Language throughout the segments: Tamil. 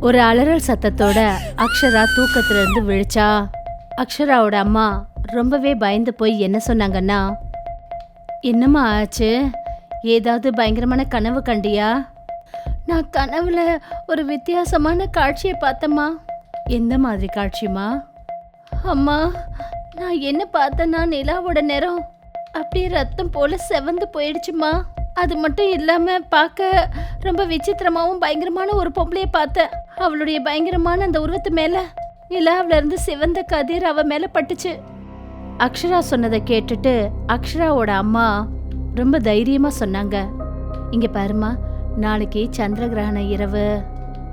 ஒரு அலறல் சத்தத்தோட அக்ஷரா தூக்கத்துல இருந்து விழிச்சா அக்ஷராவோட அம்மா ரொம்பவே பயந்து போய் என்ன சொன்னாங்கன்னா என்னம்மா ஆச்சு? ஏதாவது பயங்கரமான கனவு கண்டியா? நான் கனவுல ஒரு வித்தியாசமான காட்சியை பார்த்தம்மா. எந்த மாதிரி காட்சிமா அம்மா நான் என்ன பார்த்தேன்னா நிலாவோட நிறம் அப்படியே ரத்தம் போல செவந்து போயிடுச்சுமா அது மட்டும் இல்லாம பார்க்க ரொம்ப விசித்திரமாவும் பயங்கரமான ஒரு பொம்பளையை பார்த்தேன். அவளுடைய பயங்கரமான அந்த உருவத்து மேல நிலாவில இருந்து சிவந்த கதிர் அவ மேல பட்டுச்சு. அக்ஷரா சொன்னதை கேட்டுட்டு அக்ஷராவோட அம்மா ரொம்ப தைரியமா சொன்னாங்க. இங்க பாருமா நாளைக்கு சந்திர கிரகண இரவு.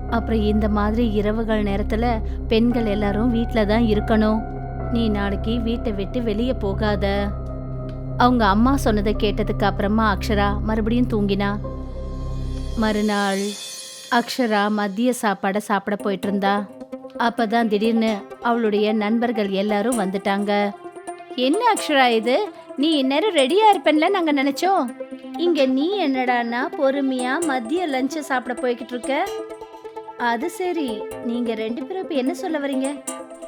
அப்புறம் இந்த மாதிரி இரவுகள் நேரத்துல பெண்கள் எல்லாரும் வீட்டில் தான் இருக்கணும். நீ நாளைக்கு வீட்டை விட்டு வெளியே போகாத. அவங்க அம்மா சொன்னதை கேட்டதுக்கு அப்புறமா அக்ஷரா மறுபடியும் தூங்கினா. மறுநாள் அக்ஷரா மதிய சாப்பாடை சாப்பிட போயிட்டு இருந்தா அப்பதான் திடீர்னு அவளுடைய நண்பர்கள் எல்லாரும் வந்துட்டாங்க. என்ன அக்ஷரா இது? நீ இந்நேரம் ரெடியா இருப்பேன்ல நாங்க நினைச்சோம். இங்க நீ என்னடான்னா பொறுமையா மதிய லஞ்ச சாப்பிட போய்கிட்டு இருக்க. அது சரி. நீங்க ரெண்டு பேரும் இப்ப என்ன சொல்ல வரீங்க?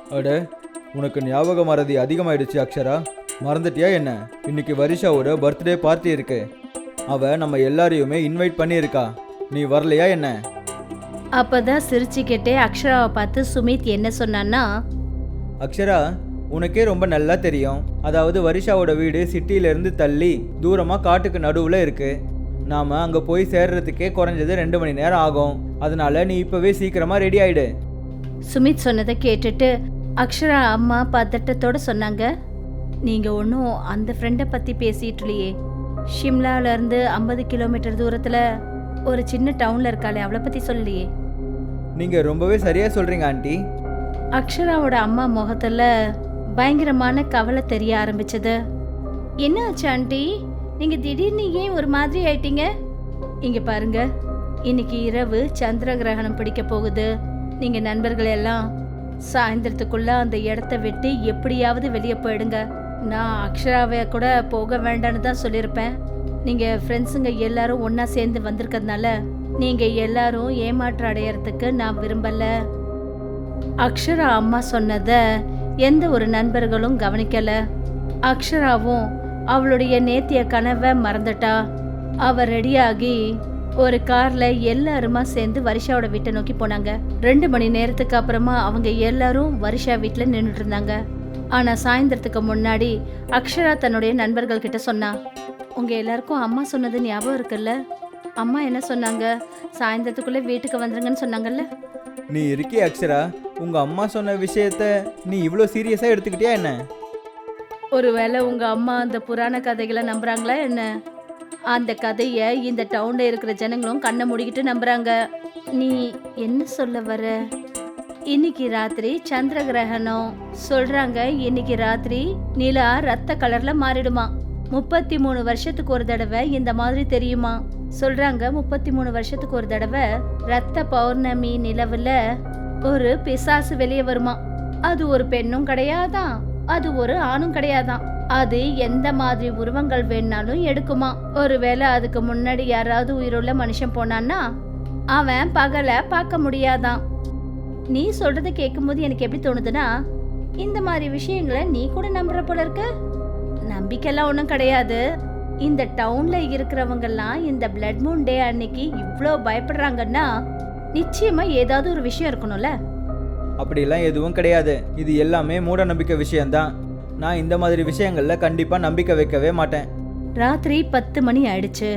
அட உனக்கு ஞாபக மறதி அதிகமாயிடுச்சு அக்ஷரா. மறந்துட்டியா என்ன? இன்னைக்கு வரிஷாவோட பர்த்டே பார்ட்டி இருக்கு. அவ நம்ம எல்லாரையுமே இன்வைட் பண்ணியிருக்கா. நீ வரலையா என்ன? அப்பதான் சிரிச்சுக்கிட்டே அக்ஷராவை பார்த்து சுமித் என்ன சொன்னான்னா அக்ஷரா உனக்கே ரொம்ப நல்லா தெரியும். அதாவது வரிஷாவோட வீடு சிட்டியிலேருந்து தள்ளி தூரமாக காட்டுக்கு நடுவில் இருக்கு. நாம் அங்கே போய் சேர்றதுக்கே குறைஞ்சது ரெண்டு மணி நேரம் ஆகும். அதனால நீ இப்போவே சீக்கிரமாக ரெடி ஆயிடு. சுமித் சொன்னதை கேட்டுட்டு அக்ஷரா அம்மா பதட்டத்தோட சொன்னாங்க நீங்க ஒன்றும் அந்த ஃப்ரெண்டை பத்தி பேசிட்டு இல்லையே. ஷிம்லால இருந்து ஐம்பது கிலோமீட்டர் தூரத்துல ஒரு சின்ன டவுன்ல இருக்காளே அவளை பத்தி சொல்லலையே. நீங்கள் ரொம்பவே சரியாக சொல்கிறீங்க ஆண்டி. அக்ஷராவோட அம்மா முகத்துல பயங்கரமான கவலை தெரிய ஆரம்பிச்சது. என்ன ஆச்சு ஆண்டி? நீங்க திடீர்னு ஏன் ஒரு மாதிரி ஆயிட்டீங்க? இங்க பாருங்க. இன்னைக்கு இரவு சந்திர கிரகணம் பிடிக்க போகுது. நீங்க நண்பர்கள் எல்லாம் சாயந்தரத்துக்குள்ள அந்த இடத்த விட்டு எப்படியாவது வெளியே போயிடுங்க. நான் அக்ஷராவை கூட போக வேண்டான்னு தான் சொல்லியிருப்பேன். நீங்கள் ஃப்ரெண்ட்ஸுங்க எல்லாரும் ஒன்றா சேர்ந்து வந்திருக்கிறதுனால நீங்கள் எல்லாரும் ஏமாற்றம் அடையறதுக்கு நான் விரும்பலை. அக்ஷரா அம்மா சொன்னதை எந்த ஒரு நண்பர்களும் கவனிக்கலை. அக்ஷராவும் அவளுடைய நேத்திய கனவை மறந்துட்டா. அவ ரெடியாகி ஒரு கார்ல எல்லாருமா சேர்ந்து வருஷாவோட வீட்டை நோக்கி போனாங்க. ரெண்டு மணி நேரத்துக்கு அப்புறமா அவங்க எல்லாரும் வருஷா வீட்டில் நின்றுட்டு இருந்தாங்க. ஆனா சாயந்தரத்துக்கு முன்னாடி அக்ஷரா தன்னுடைய நண்பர்கள் கிட்ட சொன்னா உங்க எல்லாருக்கும் அம்மா சொன்னது ஞாபகம் இருக்குல்ல? அம்மா என்ன சொன்னாங்க? சாயந்தரத்துக்குள்ள வீட்டுக்கு வந்துருங்கன்னு சொன்னாங்கல்ல? நீ இருக்கே அக்ஷரா. உங்கள் அம்மா சொன்ன விஷயத்த நீ இவ்வளோ சீரியஸாக எடுத்துக்கிட்டியா என்ன? ஒருவேளை உங்க அம்மா அந்த புராண கதைகளை நம்புறாங்களா என்ன? அந்த கதைய இந்த டவுன்ல இருக்கிற ஜனங்களும் கண்ணை மூடிக்கிட்டு நம்புறாங்க. நீ என்ன சொல்ல வர? இன்னைக்கு ராத்திரி சந்திர கிரகணம். சொல்றாங்க இன்னைக்கு ராத்திரி நிலா ரத்த கலர்ல மாறிடுமா? முப்பத்தி மூணு வருஷத்துக்கு ஒரு தடவை இந்த மாதிரி தெரியுமா? சொல்றாங்க முப்பத்தி மூணு வருஷத்துக்கு ஒரு தடவை ரத்த பௌர்ணமி நிலவுல ஒரு பிசாசு வெளியே வருமா? அது ஒரு பெண்ணும் கிடையாதான் அது ஒரு ஆணும் கிடையாதான் அது எந்த மாதிரி உருவங்கள் வேணாலும் எடுக்குமா? ஒருவேளை அதுக்கு முன்னாடி யாராவது உயிருள்ள மனுஷன் போனான்னா அவன் பகலை பார்க்க முடியாதான் நீ சொல்றத கேட்கும்போது எனக்கு எப்படி தோணுதுன்னா இந்த மாதிரி விஷயங்களை நீ கூட நம்புற போல இருக்க. நம்பிக்கைலாம் ஒன்றும் கிடையாது. இந்த டவுன்ல இருக்கிறவங்கெல்லாம் இந்த பிளட் மூன் டே அன்னைக்கு இவ்வளோ பயப்படுறாங்கன்னா நிச்சயமா ஏதாவது ஒரு விஷயம் இருக்கணும்ல? அப்படிலாம் எதுவும் கிடையாது. இது எல்லாமே மூட நம்பிக்கை விஷயம்தான். நான் இந்த மாதிரி விஷயங்களில் கண்டிப்பாக நம்பிக்கை வைக்கவே மாட்டேன். ராத்திரி பத்து மணி ஆயிடுச்சு.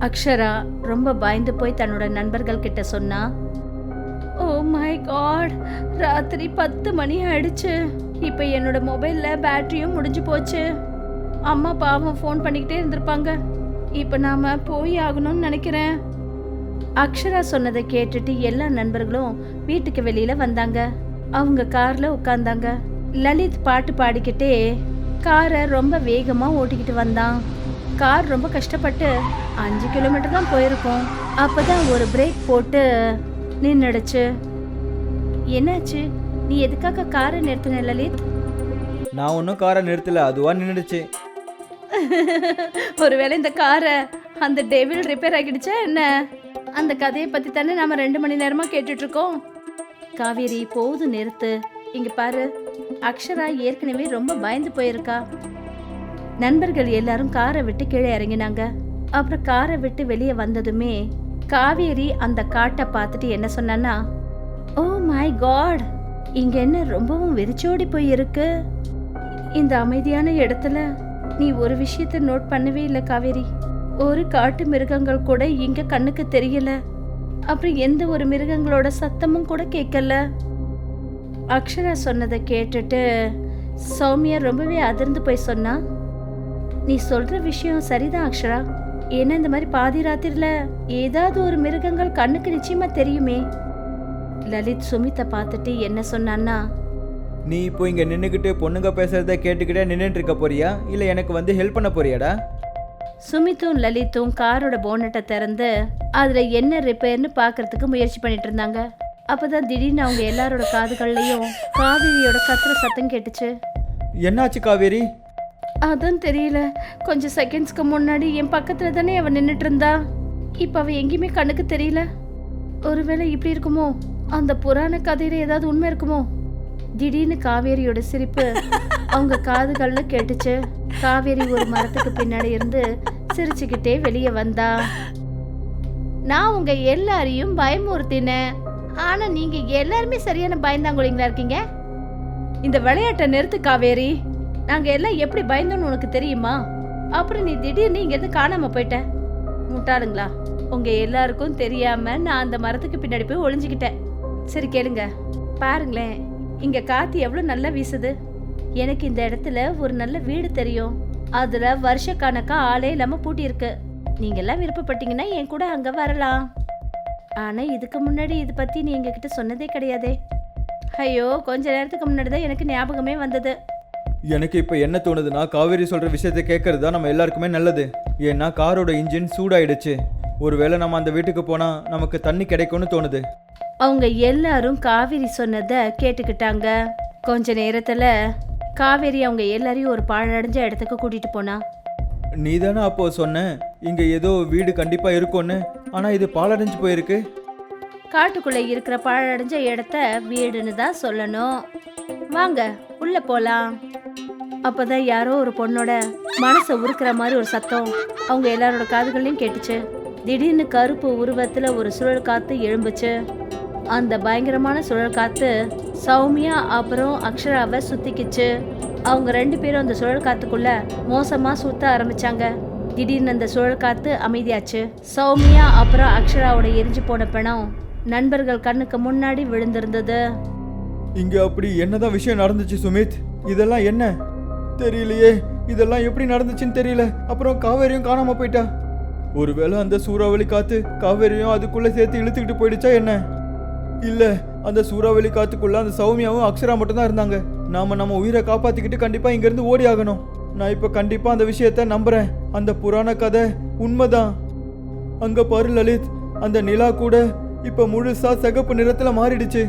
அக்ஷரா ரொம்ப பயந்து போய் தன்னோட நண்பர்கள் கிட்ட சொன்னா ஓ மை காட் ராத்திரி பத்து மணி ஆயிடுச்சு. இப்போ என்னோட மொபைலில் பேட்டரியும் முடிஞ்சு போச்சு. அம்மா பாவம் ஃபோன் பண்ணிக்கிட்டே இருந்திருப்பாங்க. இப்போ நாம் போய் ஆகணும்னு நினைக்கிறேன். அக்ஷரா சொன்னதை கேட்டுட்டு எல்லா நண்பர்களும் வீட்டுக்கு வெளியில் வந்தாங்க. அவங்க காரில் உட்காந்தாங்க லலித் பாட்டு பாடிக்கிட்டே காரை ரொம்ப வேகமாக ஓட்டிக்கிட்டு வந்தான். கார் ரொம்ப கஷ்டப்பட்டு அஞ்சு கிலோமீட்டர் தான் போயிருக்கோம். அப்போ தான் ஒரு பிரேக் போட்டு நின்றுடுச்சு என்னாச்சு? நீ எதுக்காக காரை நிறுத்தின லலித்? நான் ஒன்றும் காரை நிறுத்தல அதுவாக நின்றுடுச்சு ஒருவேளை இந்த காரை அந்த டெவில் ரிப்பேர் ஆகிடுச்சா என்ன? அந்த கதையை பத்தி தானே நாம ரெண்டு மணி நேரமா கேட்டுட்டு இருக்கோம் காவேரி போதும் நிறுத்து. இங்க பாரு அக்ஷரா ஏற்கனவே ரொம்ப பயந்து போயிருக்கா. நண்பர்கள் எல்லாரும் காரை விட்டு கீழே இறங்கினாங்க. அப்புறம் காரை விட்டு வெளியே வந்ததுமே காவேரி அந்த காட்டை பார்த்துட்டு என்ன சொன்னான்னா ஓ மை காட் இங்க என்ன ரொம்பவும் வெறிச்சோடி போயிருக்கு? இந்த அமைதியான இடத்துல நீ ஒரு விஷயத்த நோட் பண்ணவே இல்லை காவேரி. ஒரு காட்டு மிருகங்கள் கூட இங்க கண்ணுக்கு தெரியல. அப்புறம் எந்த ஒரு மிருகங்களோட சத்தமும் கூட கேட்கல. அக்ஷரா சொன்னதை கேட்டுட்டு சௌமியா ரொம்பவே அதிர்ந்து போய் சொன்னா நீ சொல்ற விஷயம் சரிதான் அக்ஷரா. ஏன்னா இந்த மாதிரி பாதி ராத்திரில ஏதாவது ஒரு மிருகங்கள் கண்ணுக்கு நிச்சயமா தெரியுமே. லலித் சுமித்தை பார்த்துட்டு என்ன சொன்னான்னா நீ இப்போ இங்கே நின்றுக்கிட்டு பொண்ணுங்க பேசுறத கேட்டுக்கிட்டே நின்றுட்டு இருக்க போறியா? இல்லை எனக்கு வந்து ஹெல்ப் பண்ண போறியாடா? சுமித்தும் லலித்தும் காரோட போனட்டை திறந்து அதுல என்ன ரிப்பேர்னு பார்க்கறதுக்கு முயற்சி பண்ணிட்டு இருந்தாங்க. அப்பதான் திடீர்னு அவங்க எல்லாரோட காதுகள்லயும் காவேரியோட கத்துற சத்தம் கேட்டுச்சு. என்னாச்சு காவேரி? அதான் தெரியல. கொஞ்சம் செகண்ட்ஸ்க்கு முன்னாடி என் பக்கத்துல தானே அவ நின்னுட்டு இருந்தா. இப்ப அவ எங்கேயுமே கண்ணுக்கு தெரியல. ஒருவேளை இப்படி இருக்குமோ? அந்த புராண கதையில ஏதாவது உண்மை இருக்குமோ? திடீர்னு காவேரியோட சிரிப்பு. அவங்க காதுகள்ல கேட்டுச்சு. காவேரி ஒரு மரத்துக்கு பின்னாடி இருந்து சிரிச்சுக்கிட்டே வெளியே வந்தா. நான் உங்க எல்லாரையும் பயமுறுத்தினேன். ஆனா நீங்க எல்லாருமே சரியான பயந்தாங்குழிங்களா இருக்கீங்க? இந்த விளையாட்டை நிறுத்து காவேரி. நாங்க எல்லாம் எப்படி பயந்தோம்னு உனக்கு தெரியுமா? அப்புறம் நீ திடீர்னு இங்க இருந்து காணாம போயிட்ட. முட்டாளுங்களா? உங்க எல்லாருக்கும் தெரியாம நான் அந்த மரத்துக்கு பின்னாடி போய் ஒளிஞ்சுக்கிட்டேன். சரி கேளுங்க. பாருங்களேன். இங்க காத்து எவ்வளவு நல்லா வீசுது. எனக்கு இந்த இடத்துல ஒரு நல்ல வீடு தெரியும். அதுல வருஷ கணக்கா ஆளே இல்லாம பூட்டி இருக்கு நீங்க எல்லாம் விருப்பப்பட்டீங்கன்னா என் கூட அங்க வரலாம். ஆனா இதுக்கு முன்னாடி இது பத்தி நீ எங்ககிட்ட சொன்னதே கிடையாதே. ஐயோ கொஞ்ச நேரத்துக்கு முன்னாடி தான் எனக்கு ஞாபகமே வந்தது. எனக்கு இப்போ என்ன தோணுதுன்னா காவேரி சொல்கிற விஷயத்தை கேட்கறது தான் நம்ம எல்லாருக்குமே நல்லது. ஏன்னா காரோட இன்ஜின் சூடாயிடுச்சு. ஒருவேளை நம்ம அந்த வீட்டுக்கு போனால் நமக்கு தண்ணி கிடைக்கும்னு தோணுது. அவங்க எல்லாரும் காவேரி சொன்னதை கேட்டுக்கிட்டாங்க. கொஞ்ச நேரத்துல காவேரி அவங்க எல்லாரையும் ஒரு பாழடைஞ்ச இடத்துக்கு கூட்டிட்டு போனா. நீ தானே அப்போ சொன்ன? இங்கே ஏதோ வீடு கண்டிப்பாக இருக்கும்னு. ஆனால் இது பாலடைஞ்சு போயிருக்கு. காட்டுக்குள்ள இருக்கிற பாழடைஞ்ச இடத்த வீடுன்னு தான் சொல்லணும். வாங்க உள்ள போலாம். அப்பதான் யாரோ ஒரு பொண்ணோட மனசை உருக்குற மாதிரி ஒரு சத்தம் அவங்க எல்லாரோட காதுகளையும் கேட்டுச்சு. திடீர்னு கருப்பு உருவத்துல ஒரு சுழல் காத்து எழும்புச்சு. அந்த பயங்கரமான சுழல் காத்து சௌமியா அப்புறம் அக்ஷராவை சுத்திக்கிச்சு. அவங்க ரெண்டு பேரும் அந்த சுழல் காத்துக்குள்ள மோசமா சுத்த ஆரம்பிச்சாங்க. திடீர்னு அந்த சுழல் காத்து அமைதியாச்சு. சௌமியா அப்புறம் அக்ஷராவோட எரிஞ்சு போன பிணம் நண்பர்கள் கண்ணுக்கு முன்னாடி விழுந்திருந்தது. இங்கே அப்படி என்னதான் விஷயம் நடந்துச்சு சுமித்? இதெல்லாம் என்ன? தெரியலையே. இதெல்லாம் எப்படி நடந்துச்சுன்னு தெரியல. அப்புறம் காவேரியும் காணாம போயிட்டா? ஒருவேளை அந்த சூறாவளி காத்து காவேரியும் அதுக்குள்ள சேர்த்து இழுத்துக்கிட்டு போயிடுச்சா என்ன? இல்ல அந்த சூறாவளி காத்துக்குள்ள அந்த சௌமியாவும் அக்ஷரா மட்டும் தான் இருந்தாங்க. நாம நம்ம உயிரை காப்பாத்திக்கிட்டு கண்டிப்பா இங்க இருந்து ஓடி ஆகணும். நான் இப்ப கண்டிப்பா அந்த விஷயத்த நம்புறேன். அந்த புராண கதை உண்மைதான். அங்க பாரு லலித் அந்த நிலா கூட இப்ப முழுசா சிகப்பு நிறத்துல மாறிடுச்சு.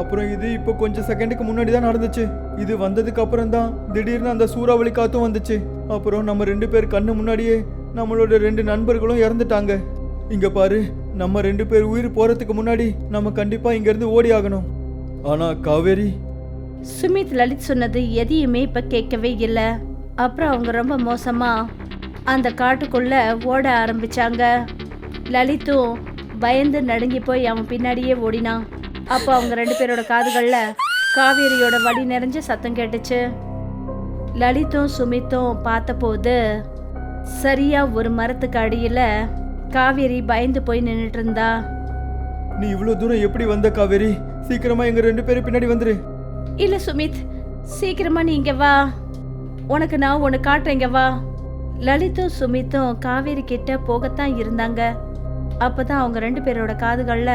அப்புறம் இது இப்போ கொஞ்சம் செகண்டுக்கு முன்னாடி தான் நடந்துச்சு. இது வந்ததுக்கு அப்புறம் தான் திடீர்னு அந்த சூறாவளி காத்தும் வந்துச்சு. அப்புறம் நம்ம ரெண்டு பேர் கண்ணு முன்னாடியே நம்மளோட ரெண்டு நண்பர்களும் இறந்துட்டாங்க. இங்க பாரு நம்ம ரெண்டு பேர் உயிர் போறதுக்கு முன்னாடி நம்ம கண்டிப்பா இங்க இருந்து ஓடி ஆகணும். ஆனா காவேரி? சுமித் லலித் சொன்னது எதையுமே இப்ப கேட்கவே இல்லை. அப்புறம் அவங்க ரொம்ப மோசமா அந்த காட்டுக்குள்ள ஓட ஆரம்பிச்சாங்க. லலித்தும் பயந்து நடுங்கி போய் அவன் பின்னாடியே ஓடினான். அப்போ அவங்க ரெண்டு பேரோட காதுகள்ல காவேரியோட வழி நிறைஞ்ச சத்தம் கேட்டுச்சு. லலித்தும் சுமித்தும் பார்த்தபோது சரியா ஒரு மரத்துக்கு அடியில காவேரி பயந்து போய் நின்னுட்டு இருந்தா நீ இவ்வளவு தூரம் எப்படி வந்த காவேரி? சீக்கிரமா எங்க ரெண்டு பேரும் பின்னாடி வந்துரு. இல்ல சுமித் சீக்கிரமா நீ இங்க வா. உனக்கு நான் உன்னை காட்டுறேன் இங்க வா. லலித்தும் சுமித்தும் காவேரி கிட்ட போகத்தான் இருந்தாங்க. அப்பதான் அவங்க ரெண்டு பேரோட காதுகள்ல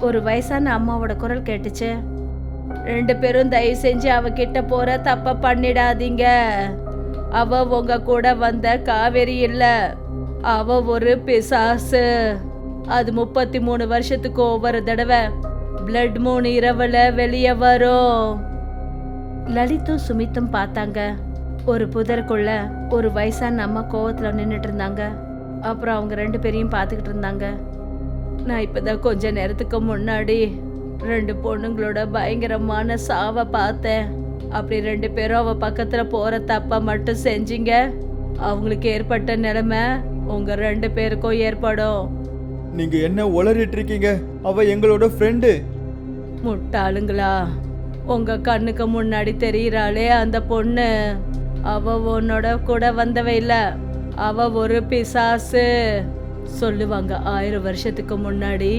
ஒரு வயசான அம்மாவோட குரல் கேட்டுச்சு. ரெண்டு பேரும் தயவு செஞ்சு அவ கிட்ட போற தப்ப பண்ணிடாதீங்க. அவ உங்க கூட வந்த காவேரி இல்ல. அவ ஒரு பிசாசு. அது முப்பத்தி மூணு வருஷத்துக்கு ஒவ்வொரு தடவை பிளட் மூணு இரவுல வெளியே வரும். லலித்தும் சுமித்தும் பார்த்தாங்க. ஒரு புதருக்குள்ள ஒரு வயசான அம்மா கோவத்தில் நின்றுட்டு இருந்தாங்க. அப்புறம் அவங்க ரெண்டு பேரையும் பார்த்துக்கிட்டு இருந்தாங்க. நான் இப்போதான் கொஞ்ச நேரத்துக்கு முன்னாடி ரெண்டு பொண்ணுங்களோட பயங்கரமான சாவை பார்த்தேன். அப்படி ரெண்டு பேரும் அவள் பக்கத்தில் போகிற தப்பை மட்டும் செஞ்சீங்க. அவங்களுக்கு ஏற்பட்ட நிலைமை உங்க ரெண்டு பேருக்கும் ஏற்படும். நீங்க என்ன உளறிட்டு இருக்கீங்க அவ எங்களோட ஃப்ரெண்டு முட்டாளுங்களா? உங்க கண்ணுக்கு முன்னாடி தெரியறாளே அந்த பொண்ணு. அவ உன்னோட கூட வந்தவ இல்ல. அவ ஒரு பிசாசு. சொல்லுவாங்க ஆயிரம் வருஷத்துக்கு முன்னாடி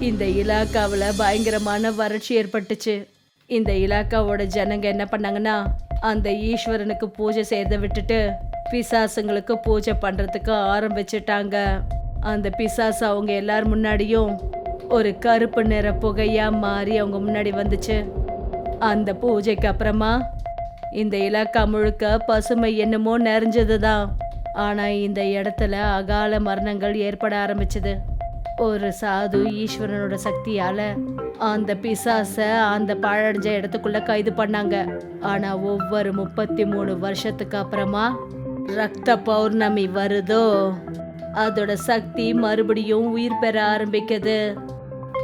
இந்த இலாக்காவில் பயங்கரமான வறட்சி ஏற்பட்டுச்சு. இந்த இலாக்காவோட ஜனங்க என்ன பண்ணாங்கன்னா அந்த ஈஸ்வரனுக்கு பூஜை செய்யறதை விட்டுட்டு பிசாசுங்களுக்கு பூஜை பண்ணுறதுக்கு ஆரம்பிச்சிட்டாங்க. அந்த பிசாசு அவங்க எல்லார் முன்னாடியும் ஒரு கருப்பு நிற புகையா மாறி அவங்க முன்னாடி வந்துச்சு. அந்த பூஜைக்கு அப்புறமா இந்த இலாக்கா முழுக்க பசுமை என்னமோ நிறைஞ்சது தான் ஆனால் இந்த இடத்துல அகால மரணங்கள் ஏற்பட ஆரம்பிச்சது. ஒரு சாது ஈஸ்வரனோட சக்தியால அந்த பிசாச அந்த பாழடைஞ்ச இடத்துக்குள்ள கைது பண்ணாங்க. ஆனா ஒவ்வொரு முப்பத்தி மூணு வருஷத்துக்கு அப்புறமா ரத்த பௌர்ணமி வருதோ? அதோட சக்தி மறுபடியும் உயிர் பெற ஆரம்பிக்குது.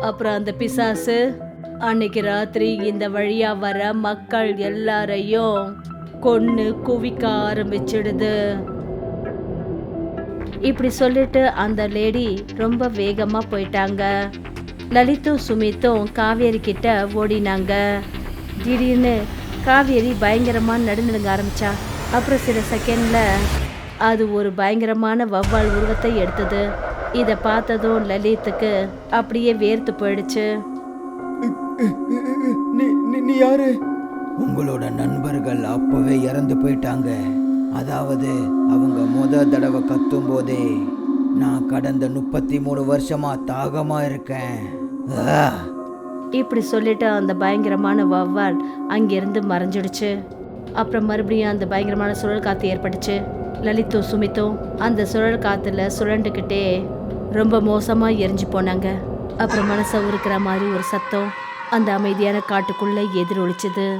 அப்புறம் அந்த பிசாசு அன்னைக்கு ராத்திரி இந்த வழியா வர மக்கள் எல்லாரையும் கொன்னு குவிக்க ஆரம்பிச்சிடுது. இப்படி சொல்லிட்டு அந்த லேடி ரொம்ப வேகமா போயிட்டாங்க. லலித்தும் சுமித்தும் காவேரி கிட்ட ஓடினாங்க. திடீர்னு காவேரி பயங்கரமா நடுநடுங்க ஆரம்பிச்சா. அப்புறம் சில செகண்ட்ல அது ஒரு பயங்கரமான வவ்வால் உருவத்தை எடுத்தது. இதை பார்த்ததும் லலித்துக்கு அப்படியே வேர்த்து போயிடுச்சு. நீ யாரு? உங்களோட நண்பர்கள் அப்பவே இறந்து போயிட்டாங்க. அதாவது அவங்க முத தடவை கத்தும் போதே நான் கடந்த முப்பத்தி மூணு வருஷமா தாகமா இருக்கேன். ஆ! இப்படி சொல்லிட்டு அந்த பயங்கரமான வவ்வால் அங்கிருந்து மறைஞ்சிடுச்சு. அப்புறம் மறுபடியும் அந்த பயங்கரமான சுழல் காத்து ஏற்பட்டுச்சு. லலித்தும் சுமித்தும் அந்த சுழல் காத்துல சுழண்டுக்கிட்டே ரொம்ப மோசமா எரிஞ்சு போனாங்க. அப்புறம் மனசை உருக்கிற மாதிரி ஒரு சத்தம் அந்த அமைதியான காட்டுக்குள்ள எதிரொலிச்சது.